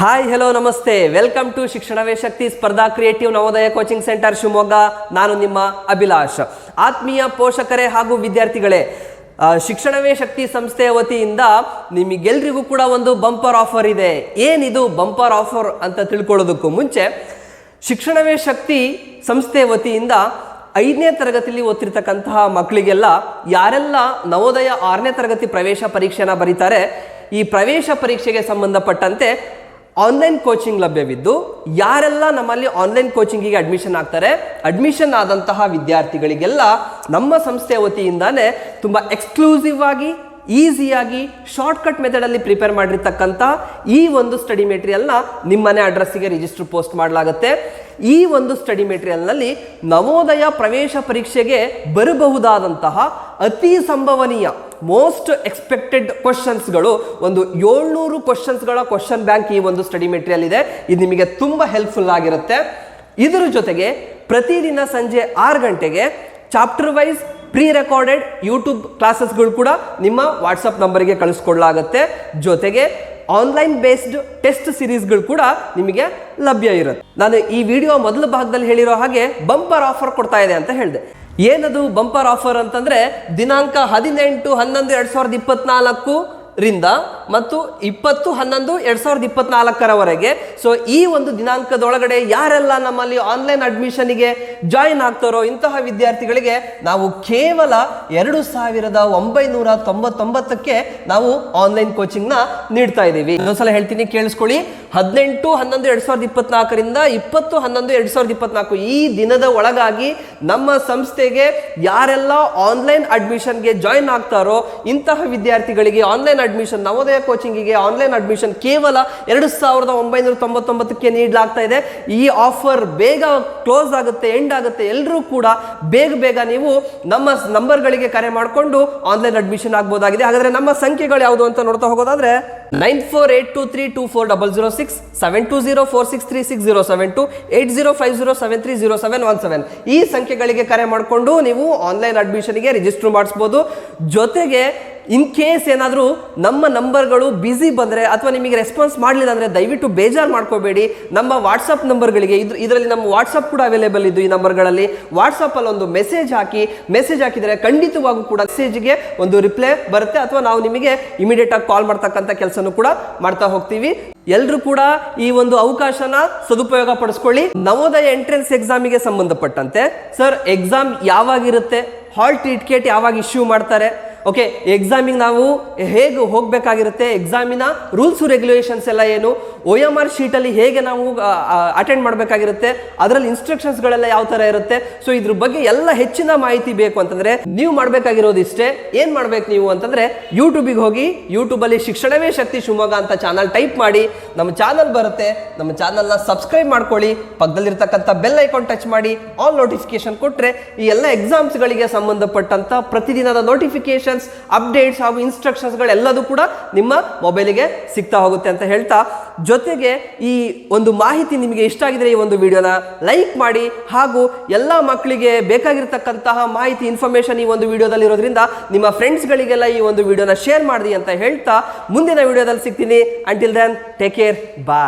Hi hello ನಮಸ್ತೆ. Welcome to Shikshanave Shakti Spardha creative Navodaya coaching centre Shivamogga. ನಾನು ನಿಮ್ಮ ಅಭಿಲಾಷ್. ಆತ್ಮೀಯ ಪೋಷಕರೇ ಹಾಗೂ ವಿದ್ಯಾರ್ಥಿಗಳೇ ಶಿಕ್ಷಣವೇ ಶಕ್ತಿ ಸಂಸ್ಥೆಯ ವತಿಯಿಂದ ನಿಮಗೆಲ್ರಿಗೂ ಕೂಡ ಒಂದು ಬಂಪರ್ ಆಫರ್ ಇದೆ. ಏನಿದು ಬಂಪರ್ ಆಫರ್ ಅಂತ ತಿಳ್ಕೊಳ್ಳೋದಕ್ಕೂ ಮುಂಚೆ ಶಿಕ್ಷಣವೇ ಶಕ್ತಿ ಸಂಸ್ಥೆಯ ವತಿಯಿಂದ ಐದನೇ ತರಗತಿಯಲ್ಲಿ ಓದ್ತಿರ್ತಕ್ಕಂತಹ ಮಕ್ಕಳಿಗೆಲ್ಲ ಯಾರೆಲ್ಲ ನವೋದಯ ಆರನೇ ತರಗತಿ ಪ್ರವೇಶ ಪರೀಕ್ಷೆನ ಬರೀತಾರೆ, ಈ ಪ್ರವೇಶ ಪರೀಕ್ಷೆಗೆ ಸಂಬಂಧಪಟ್ಟಂತೆ ಆನ್ಲೈನ್ ಕೋಚಿಂಗ್ ಲಭ್ಯವಿದ್ದು, ಯಾರೆಲ್ಲ ನಮ್ಮಲ್ಲಿ ಆನ್ಲೈನ್ ಕೋಚಿಂಗಿಗೆ ಅಡ್ಮಿಷನ್ ಆಗ್ತಾರೆ ಅಡ್ಮಿಷನ್ ಆದಂತಹ ವಿದ್ಯಾರ್ಥಿಗಳಿಗೆಲ್ಲ ನಮ್ಮ ಸಂಸ್ಥೆಯ ವತಿಯಿಂದಾನೇ ತುಂಬ ಎಕ್ಸ್ಕ್ಲೂಸಿವ್ ಆಗಿ ಈಸಿಯಾಗಿ ಶಾರ್ಟ್ಕಟ್ ಮೆಥಡಲ್ಲಿ ಪ್ರಿಪೇರ್ ಮಾಡಿರ್ತಕ್ಕಂಥ ಈ ಒಂದು ಸ್ಟಡಿ ಮೆಟೀರಿಯಲ್ನ ನಿಮ್ಮನೆ ಅಡ್ರೆಸ್ಸಿಗೆ ರಿಜಿಸ್ಟರ್ ಪೋಸ್ಟ್ ಮಾಡಲಾಗುತ್ತೆ. ಈ ಒಂದು ಸ್ಟಡಿ ಮೆಟೀರಿಯಲ್ನಲ್ಲಿ ನವೋದಯ ಪ್ರವೇಶ ಪರೀಕ್ಷೆಗೆ ಬರಬಹುದಾದಂತಹ ಅತಿ ಸಂಭವನೀಯ ಮೋಸ್ಟ್ ಎಕ್ಸ್ಪೆಕ್ಟೆಡ್ ಕ್ವಶನ್ಸ್ಗಳು ಒಂದು ಏಳ್ನೂರು ಕ್ವಶನ್ಸ್ಗಳ ಕ್ವಶನ್ ಬ್ಯಾಂಕ್ ಈ ಒಂದು ಸ್ಟಡಿ ಮೆಟೀರಿಯಲ್ ಇದೆ. ಇದು ನಿಮಗೆ ತುಂಬ ಹೆಲ್ಪ್ಫುಲ್ ಆಗಿರುತ್ತೆ. ಇದರ ಜೊತೆಗೆ ಪ್ರತಿದಿನ ಸಂಜೆ ಆರು ಗಂಟೆಗೆ chapter wise pre recorded YouTube ಕ್ಲಾಸಸ್ಗಳು ಕೂಡ ನಿಮ್ಮ ವಾಟ್ಸಪ್ ನಂಬರ್ಗೆ ಕಳಿಸ್ಕೊಡ್ಲಾಗುತ್ತೆ ಜೊತೆಗೆ ಆನ್ಲೈನ್ ಬೇಸ್ಡ್ ಟೆಸ್ಟ್ ಸಿರೀಸ್ಗಳು ಕೂಡ ನಿಮಗೆ ಲಭ್ಯ ಇರುತ್ತೆ. ನಾನು ಈ ವಿಡಿಯೋ ಮೊದಲ ಭಾಗದಲ್ಲಿ ಹೇಳಿರೋ ಹಾಗೆ ಬಂಪರ್ ಆಫರ್ ಕೊಡ್ತಾ ಇದೆ ಅಂತ ಹೇಳಿದೆ. ಏನದು ಬಂಪರ್ ಆಫರ್ ಅಂತಂದ್ರೆ ದಿನಾಂಕ ಹದಿನೆಂಟು ಹನ್ನೊಂದು ಎರಡ್ ಸಾವಿರದ ಇಪ್ಪತ್ನಾಲ್ಕು ರಿಂದ ಮತ್ತು ಇಪ್ಪತ್ತು ಹನ್ನೊಂದು ಎರಡ್ ಸಾವಿರದ ಇಪ್ಪತ್ನಾಲ್ಕರವರೆಗೆ. ಸೊ ಈ ಒಂದು ದಿನಾಂಕದೊಳಗಡೆ ಯಾರೆಲ್ಲ ನಮ್ಮಲ್ಲಿ ಆನ್ಲೈನ್ ಅಡ್ಮಿಷನ್ಗೆ ಜಾಯಿನ್ ಆಗ್ತಾರೋ ಇಂತಹ ವಿದ್ಯಾರ್ಥಿಗಳಿಗೆ ನಾವು ಕೇವಲ ಎರಡು ಸಾವಿರದ ಒಂಬೈನೂರ ತೊಂಬತ್ತೊಂಬತ್ತಕ್ಕೆ ನಾವು ಆನ್ಲೈನ್ ಕೋಚಿಂಗ್ನ ನೀಡ್ತಾ ಇದ್ದೀವಿ. ಇನ್ನೊಂದ್ಸಲ ಹೇಳ್ತೀನಿ, ಕೇಳಿಸ್ಕೊಳ್ಳಿ. ಹದಿನೆಂಟು, ಹನ್ನೊಂದು, ಎರಡ್ ಸಾವಿರದ ಇಪ್ಪತ್ನಾಲ್ಕರಿಂದ ಇಪ್ಪತ್ತು, ಹನ್ನೊಂದು, ಎರಡ್ ಸಾವಿರದ ಇಪ್ಪತ್ನಾಲ್ಕು ಈ ದಿನದ ಒಳಗಾಗಿ ನಮ್ಮ ಸಂಸ್ಥೆಗೆ ಯಾರೆಲ್ಲ ಆನ್ಲೈನ್ ಅಡ್ಮಿಷನ್ಗೆ ಜಾಯಿನ್ ಆಗ್ತಾರೋ ಇಂತಹ ವಿದ್ಯಾರ್ಥಿಗಳಿಗೆ ಆನ್ಲೈನ್ ಅಡ್ಮಿಷನ್ ನವೋದಯ ಕೋಚಿಂಗಿಗೆ ಆನ್ಲೈನ್ ಅಡ್ಮಿಷನ್ ಕೇವಲ ಎರಡು ಸಾವಿರದ ಒಂಬೈನೂರ ತೊಂಬತ್ತೊಂಬತ್ತಕ್ಕೆ ನೀಡಲಾಗ್ತಾ ಇದೆ. ಈ ಆಫರ್ ಬೇಗ ಕ್ಲೋಸ್ ಆಗುತ್ತೆ ಎಂಡ್ ಆಗುತ್ತೆ. ಎಲ್ಲರೂ ಕೂಡ ಬೇಗ ಬೇಗ ನೀವು ನಮ್ಮ ನಂಬರ್ಗಳಿಗೆ ಕರೆ ಮಾಡಿಕೊಂಡು ಆನ್ಲೈನ್ ಅಡ್ಮಿಷನ್ ಆಗ್ಬೋದಾಗಿದೆ. ಹಾಗಾದರೆ ನಮ್ಮ ಸಂಖ್ಯೆಗಳು ಯಾವುದು ಅಂತ ನೋಡ್ತಾ ಹೋಗೋದಾದ್ರೆ nine four eight two three two four double zero six seven two zero four six three six zero seven two eight zero five zero seven three zero seven one seven ಈ ಸಂಖ್ಯೆಗಳಿಗೆ ಕರೆ ಮಾಡಿಕೊಂಡು ನೀವು ಆನ್ಲೈನ್ ಅಡ್ಮಿಷನ್ಗೆ ರಿಜಿಸ್ಟರ್ ಮಾಡಿಸ್ಬೋದು. ಜೊತೆಗೆ in case ಏನಾದರೂ ನಮ್ಮ ನಂಬರ್ಗಳು busy ಬಂದರೆ ಅಥವಾ ನಿಮಗೆ ರೆಸ್ಪಾನ್ಸ್ ಮಾಡಲಿಲ್ಲ ಅಂದರೆ ದಯವಿಟ್ಟು ಬೇಜಾರು ಮಾಡ್ಕೋಬೇಡಿ. ನಮ್ಮ ವಾಟ್ಸಪ್ ನಂಬರ್ಗಳಿಗೆ ಇದು, ಇದರಲ್ಲಿ ನಮ್ಮ ವಾಟ್ಸಪ್ ಕೂಡ ಅವೈಲೇಬಲ್ ಇದ್ದು ಈ ನಂಬರ್ಗಳಲ್ಲಿ. ವಾಟ್ಸಪ್ಪಲ್ಲಿ ಒಂದು ಮೆಸೇಜ್ ಹಾಕಿ ಮೆಸೇಜ್ ಹಾಕಿದರೆ ಖಂಡಿತವಾಗೂ ಕೂಡ ಮೆಸೇಜ್ಗೆ ಒಂದು ರಿಪ್ಲೈ ಬರುತ್ತೆ ಅಥವಾ ನಾವು ನಿಮಗೆ ಇಮಿಡಿಯೇಟ್ ಆಗಿ ಕಾಲ್ ಮಾಡ್ತಕ್ಕಂಥ ಕೆಲಸನೂ ಕೂಡ ಮಾಡ್ತಾ ಹೋಗ್ತೀವಿ. ಎಲ್ಲರೂ ಕೂಡ ಈ ಒಂದು ಅವಕಾಶನ ಸದುಪಯೋಗ ಪಡಿಸ್ಕೊಳ್ಳಿ. ನವೋದಯ ಎಂಟ್ರೆನ್ಸ್ ಎಕ್ಸಾಮಿಗೆ ಸಂಬಂಧಪಟ್ಟಂತೆ. ಸರ್ ಎಕ್ಸಾಮ್ ಯಾವಾಗಿರುತ್ತೆ ಹಾಲ್ ಟಿಕೆಟ್ ಯಾವಾಗ ಇಶ್ಯೂ ಮಾಡ್ತಾರೆ? ಓಕೆ ಎಕ್ಸಾಮಿಗೆ ನಾವು ಹೇಗೆ ಹೋಗಬೇಕಾಗಿರುತ್ತೆ? ಎಕ್ಸಾಮಿನ ರೂಲ್ಸು ರೆಗ್ಯುಲೇಷನ್ಸ್ ಎಲ್ಲ ಏನು? ಒ ಎಂ ಆರ್ ಶೀಟಲ್ಲಿ ಹೇಗೆ ನಾವು ಅಟೆಂಡ್ ಮಾಡಬೇಕಾಗಿರುತ್ತೆ? ಅದರಲ್ಲಿ ಇನ್ಸ್ಟ್ರಕ್ಷನ್ಸ್ಗಳೆಲ್ಲ ಯಾವ ಥರ ಇರುತ್ತೆ? ಸೊ ಇದ್ರ ಬಗ್ಗೆ ಎಲ್ಲ ಹೆಚ್ಚಿನ ಮಾಹಿತಿ ಬೇಕು ಅಂತಂದರೆ ನೀವು ಮಾಡಬೇಕಾಗಿರೋದು ಇಷ್ಟೇ ಏನು ಮಾಡಬೇಕು ನೀವು ಅಂತಂದರೆ ಯೂಟ್ಯೂಬಿಗೆ ಹೋಗಿ ಯೂಟ್ಯೂಬಲ್ಲಿ ಶಿಕ್ಷಣವೇ ಶಕ್ತಿ ಶಿವಮೊಗ್ಗ ಅಂತ ಚಾನಲ್ ಟೈಪ್ ಮಾಡಿ, ನಮ್ಮ ಚಾನಲ್ ಬರುತ್ತೆ. ನಮ್ಮ ಚಾನಲ್ನ ಸಬ್ಸ್ಕ್ರೈಬ್ ಮಾಡ್ಕೊಳ್ಳಿ. ಪಕ್ಕದಲ್ಲಿರ್ತಕ್ಕಂಥ ಬೆಲ್ ಐಕಾನ್ ಟಚ್ ಮಾಡಿ ಆಲ್ ನೋಟಿಫಿಕೇಶನ್ ಕೊಟ್ಟರೆ ಈ ಎಲ್ಲ ಎಕ್ಸಾಮ್ಸ್ಗಳಿಗೆ ಸಂಬಂಧಪಟ್ಟಂತ ಪ್ರತಿದಿನದ ನೋಟಿಫಿಕೇಶನ್ಸ್ ಅಪ್ಡೇಟ್ಸ್ ಹಾಗೂ ಇನ್ಸ್ಟ್ರಕ್ಷನ್ಸ್ಗಳೆಲ್ಲದೂ ಕೂಡ ನಿಮ್ಮ ಮೊಬೈಲಿಗೆ ಸಿಗ್ತಾ ಹೋಗುತ್ತೆ ಅಂತ ಹೇಳ್ತಾ, ಜೊತೆಗೆ ಈ ಒಂದು ಮಾಹಿತಿ ನಿಮಗೆ ಇಷ್ಟ ಆಗಿದ್ರೆ ಈ ಒಂದು ವಿಡಿಯೋನ ಲೈಕ್ ಮಾಡಿ ಹಾಗೂ ಎಲ್ಲ ಮಕ್ಕಳಿಗೆ ಬೇಕಾಗಿರ್ತಕ್ಕಂತಹ ಮಾಹಿತಿ ಇನ್ಫಾರ್ಮೇಷನ್ ಈ ಒಂದು ವಿಡಿಯೋದಲ್ಲಿ ಇರೋದ್ರಿಂದ ನಿಮ್ಮ ಫ್ರೆಂಡ್ಸ್ಗಳಿಗೆಲ್ಲ ಈ ಒಂದು ವಿಡಿಯೋನ ಶೇರ್ ಮಾಡಿ ಅಂತ ಹೇಳ್ತಾ, ಮುಂದಿನ ವಿಡಿಯೋದಲ್ಲಿ ಸಿಗ್ತೀನಿ. Until then take care bye